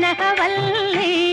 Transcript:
Kanagavalli